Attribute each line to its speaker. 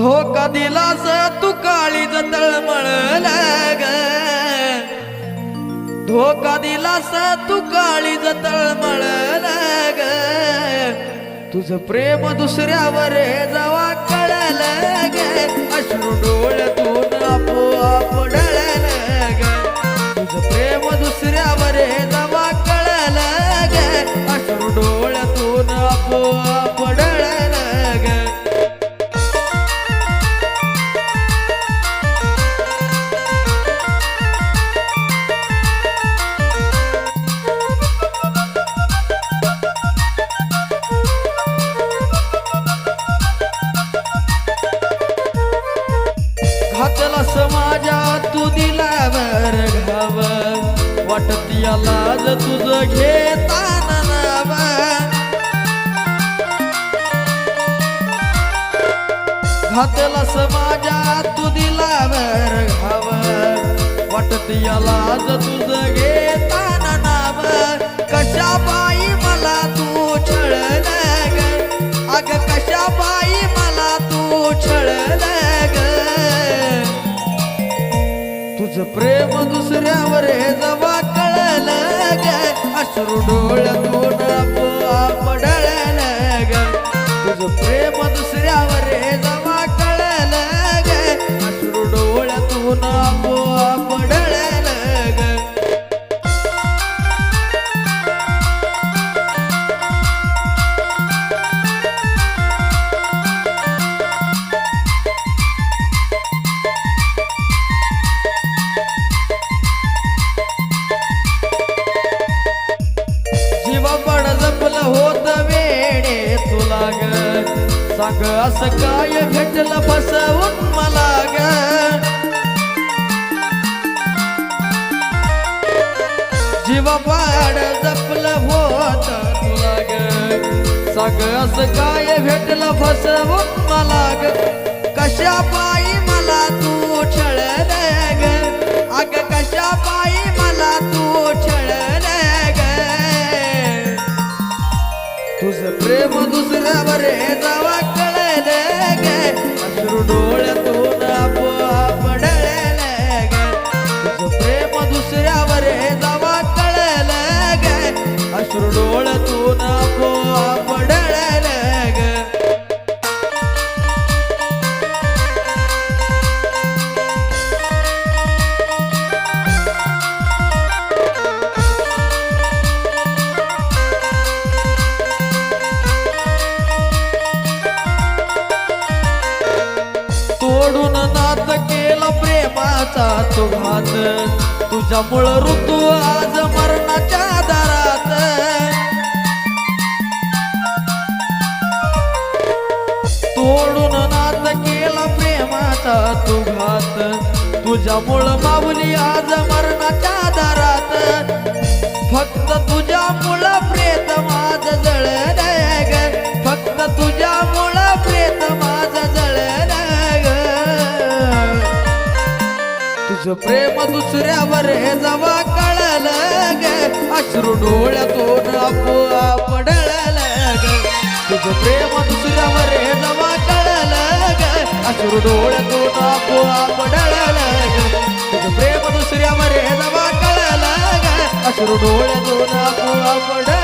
Speaker 1: धोका दिलास तू काळीज तळमळल ग. धोका दिलास तू काळीज तळमळल ग. तुझं प्रेम दुसऱ्यावर जवा कळल ग. अश्रू डोळ्यातून आपोआप डळल ग. तुझं प्रेम दुसऱ्यावर वाटत लाज तुझ घेताना नावा घातला समाजा तू दिलावर घाव वाटत लाज तुझ घेताना नाव कशा बाई मला तू छळ ग? अग कशा बाई मला तू छळ ग? तुझं प्रेम दुसऱ्यावर अश्रू डोळ्यातून आपोआप डळल ग तुझं प्रेम दुसऱ्यावर जमा कळल ग अश्रू डोळ्यातून सांग असं काय भेटलं फसवून मला ग? जीवपाड जपलं होत तुला ग. असं काय भेटलं फसवून मला ग? कशा पायी मला तू छळ ग? अग कशा पायी मला तू छळ ग? तुझं प्रेम दुसऱ्यावर जावा सोडून नात केला प्रेमाचा तो तुझ्यामुळं ऋतू आज मरणाच्या दारात. तोडून नात केला प्रेमाचा तू तुझ्यामुळं माऊली आज मरणाच्या दारात. तुझ प्रेम दुसऱ्यावर हे जवा कळल ग. अश्रू डोळ्यातून आपोआप पडल ग. तुझ प्रेम दुसऱ्यावर हे जवा कळल ग. अश्रू डोळ्यातून आपोआप पडल ग. तुझ प्रेम दुसऱ्यावर हे जवा कळल ग. अश्रू डोळ्यातून आपोआप पडल